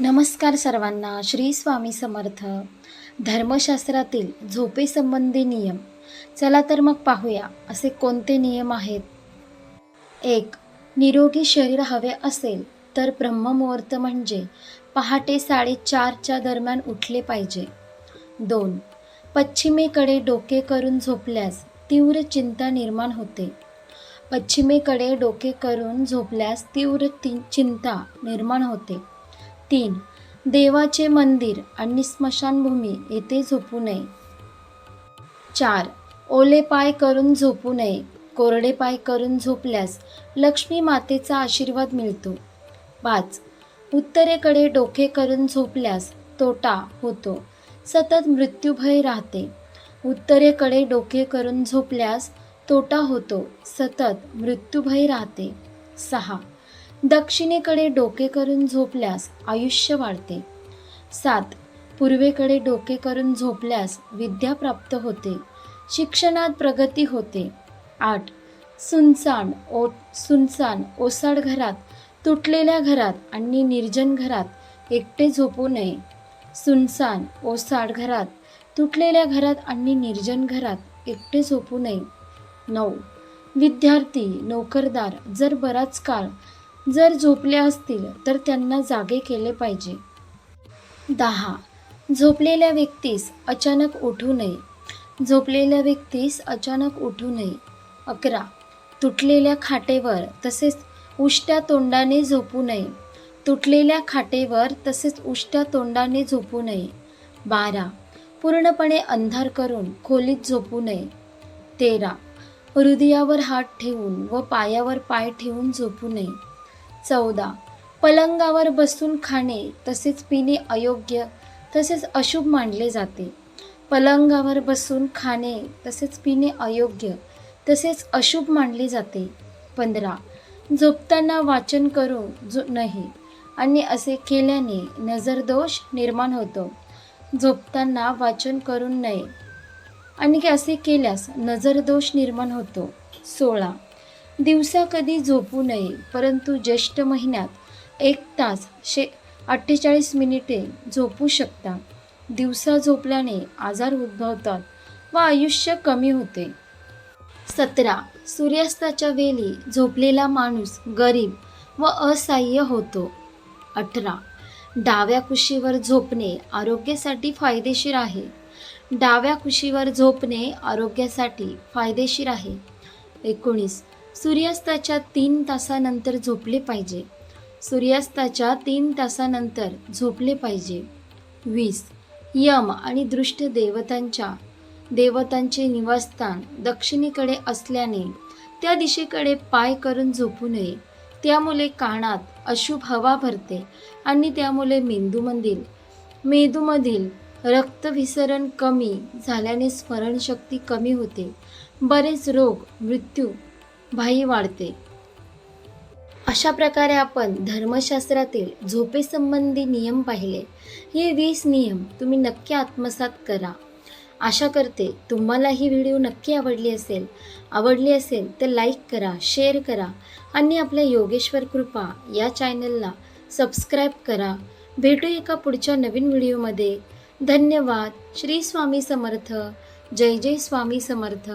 नमस्कार सर्वांना श्री स्वामी समर्थ. धर्मशास्त्रातील झोपेसंबंधी नियम. चला तर मग पाहूया असे कोणते नियम आहेत? एक निरोगी शरीर हवे असेल तर ब्रह्ममुहूर्त म्हणजे पहाटे साडेचारच्या दरम्यान उठले पाहिजे. दोन पश्चिमेकडे डोके करून झोपल्यास तीव्र चिंता निर्माण होते. पश्चिमेकडे डोके करून झोपल्यास तीव्र ती चिंता निर्माण होते. तीन. देवाचे मंदिर आणि स्मशानभूमी येथे झोपू नये. चार. ओले पाय करून झोपू नये. कोरडे पाय करून झोपल्यास लक्ष्मी मातेचा आशीर्वाद मिळतो. पाच. उत्तरेकडे डोके करून झोपल्यास तोटा होतो. सतत मृत्यूभय राहते. उत्तरेकडे डोके करून झोपल्यास तोटा होतो. सतत मृत्यूभय राहते. सहा. दक्षिणेकडे डोके करून झोपल्यास आयुष्य वाढते. सात. पूर्वेकडे डोके करून झोपल्यास विद्या प्राप्त होते. शिक्षणात प्रगती होते. आठ. सुनसान ओ सुनसान ओसाड घरात तुटलेल्या घरात आणि निर्जन घरात एकटे झोपू नये. सुनसान ओसाड घरात तुटलेल्या घरात आणि निर्जन घरात एकटे झोपू नये. नऊ. विद्यार्थी नोकरदार जर बराच काळ जर झोपले असतील तर त्यांना जागे केले पाहिजे. दहा. झोपलेल्या व्यक्तीस अचानक उठू नये. झोपलेल्या व्यक्तीस अचानक उठू नये. अकरा. तुटलेल्या खाटेवर तसेच उष्ट्या तोंडाने झोपू नये. तुटलेल्या खाटेवर तसेच उष्ट्या तोंडाने झोपू नये. बारा. पूर्णपणे अंधार करून खोलीत झोपू नये. तेरा. हृदयावर हात ठेवून व पायावर पाय ठेवून झोपू नये. चौदा. पलंगावर बसून खाणे तसेच पिणे अयोग्य तसेच अशुभ मानले जाते. पलंगावर बसून खाणे तसेच पिणे अयोग्य तसेच अशुभ मानले जाते. पंधरा. झोपताना वाचन करू जो नाही आणि असे केल्याने नजरदोष निर्माण होतो. झोपताना वाचन करू नये आणि असे केल्यास नजरदोष निर्माण होतो. सोळा. दिवसा कधी झोपू नये परंतु ज्येष्ठ महिन्यात एक तास शे अठ्ठेचाळीस मिनिटे झोपू शकता. दिवसा झोपल्याने आजार उद्भवतात व आयुष्य कमी होते. सतरा. सूर्यास्ताच्या वेळी झोपलेला माणूस गरीब व असहाय्य होतो. अठरा. डाव्या कुशीवर झोपणे आरोग्यासाठी फायदेशीर आहे. डाव्या कुशीवर झोपणे आरोग्यासाठी फायदेशीर आहे. एकोणीस. सूर्यास्ताच्या तीन तासानंतर झोपले पाहिजे. सूर्यास्ताच्या तीन तासानंतर झोपले पाहिजे. वीस. यम आणि दृष्ट देवतांच्या देवतांचे निवासस्थान दक्षिणेकडे असल्याने त्या दिशेकडे पाय करून झोपू नये. त्यामुळे कानात अशुभ हवा भरते आणि त्यामुळे मेंदूमधील मेंदूमधील रक्तविसरण कमी झाल्याने स्मरणशक्ती कमी होते. बरेच रोग मृत्यू भाई वाढते. अशा प्रकारे आपण धर्मशास्त्रातील झोपेसंबंधी नियम पाहिले. हे वीस नियम तुम्ही नक्की आत्मसात करा. आशा करते तुम्हाला ही व्हिडिओ नक्की आवडली असेल. आवडली असेल तर लाईक करा शेअर करा आणि आपल्या योगेश्वर कृपा या चॅनलला सबस्क्राईब करा. भेटू एका पुढच्या नवीन व्हिडिओमध्ये. धन्यवाद. श्री स्वामी समर्थ. जय जय स्वामी समर्थ.